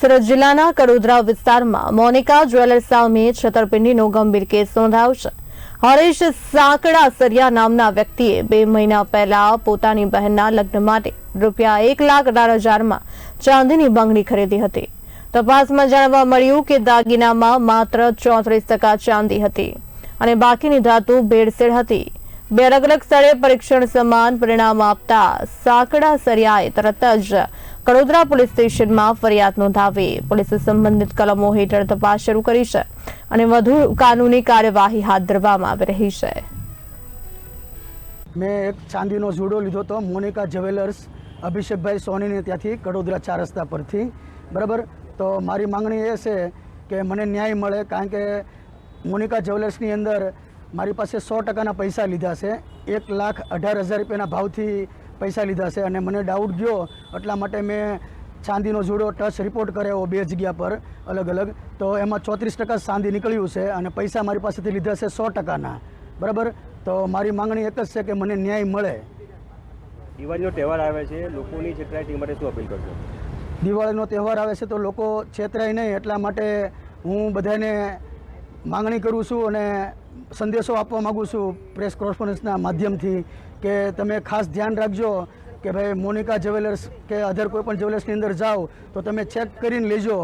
સુરત જિલ્લાના કડોદરા વિસ્તારમાં Monica jewellers સામે છતરપિંડીનો ગંભીર કેસ નોંધાયો છે. હરેશ સાંકડા સરિયા નામના વ્યક્તિએ બે મહિના પહેલા પોતાની બહેનના લગ્ન માટે રૂપિયા એક લાખ અઢાર હજારમાં ચાંદીની બંગડી ખરીદી હતી. તપાસમાં જાણવા મળ્યું કે દાગીનામાં માત્ર ચોત્રીસ ટકા ચાંદી હતી અને બાકીની ધાતુ ભેળસેળ હતી. બે અલગ અલગ સ્થળે પરીક્ષણ સમાન પરિણામ આપતા સાંકડા સરિયાએ તરત જ કડોદરા પોલીસ સ્ટેશનમાં ફરિયાદ નોંધાવી. પોલીસે સંબંધિત કલમો હેઠળ તપાસ શરૂ કરી છે અને વધુ કાનૂની કાર્યવાહી હાથ ધરવામાં આવી રહી છે. મેં એક ચાંદીનો જુડો લીધો હતો, મોનિકા જ્વેલર્સ. અભિષેકભાઈ સોનીને ત્યાંથી કડોદરા ચાર રસ્તા પરથી. બરાબર? તો મારી માંગણી એ છે કે મને ન્યાય મળે, કારણ કે મોનિકા જ્વેલર્સની અંદર મારી પાસે સો ટકાના પૈસા લીધા છે. એક લાખ અઢાર હજાર રૂપિયાના ભાવથી પૈસા લીધા છે અને મને ડાઉટ ગયો. એટલા માટે મેં ચાંદીનો જુડો ટચ રિપોર્ટ કરાવ્યો બે જગ્યા પર અલગ અલગ. તો એમાં ચોત્રીસ ટકા ચાંદી નીકળ્યું છે અને પૈસા મારી પાસેથી લીધા છે સો ટકાના. બરાબર? તો મારી માંગણી એક જ છે કે મને ન્યાય મળે. દિવાળીનો તહેવાર આવે છે. લોકોની છેતરાય તે માટે શું અપીલ કરશો? દિવાળીનો તહેવાર આવે છે તો લોકો છેતરાય નહીં. એટલા માટે હું બધાને માંગણી કરું છું અને સંદેશો આપવા માગું છું પ્રેસ કોરસ્પોન્ડન્સના માધ્યમથી કે તમે ખાસ ધ્યાન રાખજો કે ભાઈ મોનિકા જ્વેલર્સ કે અધર કોઈપણ જ્વેલર્સની અંદર જાઓ તો તમે ચેક કરીને લેજો.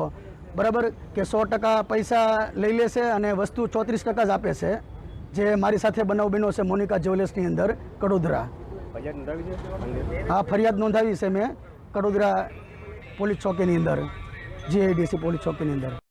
બરાબર? કે સો ટકા પૈસા લઈ લેશે અને વસ્તુ ચોત્રીસ ટકા જ આપે છે. જે મારી સાથે બનાવ બન્યો છે મોનિકા જ્વેલર્સની અંદર કડોદરા. આ ફરિયાદ નોંધાવી છે મેં કડોદરા પોલીસ ચોકીની અંદર જીઆઈડીસી પોલીસ ચોકીની અંદર.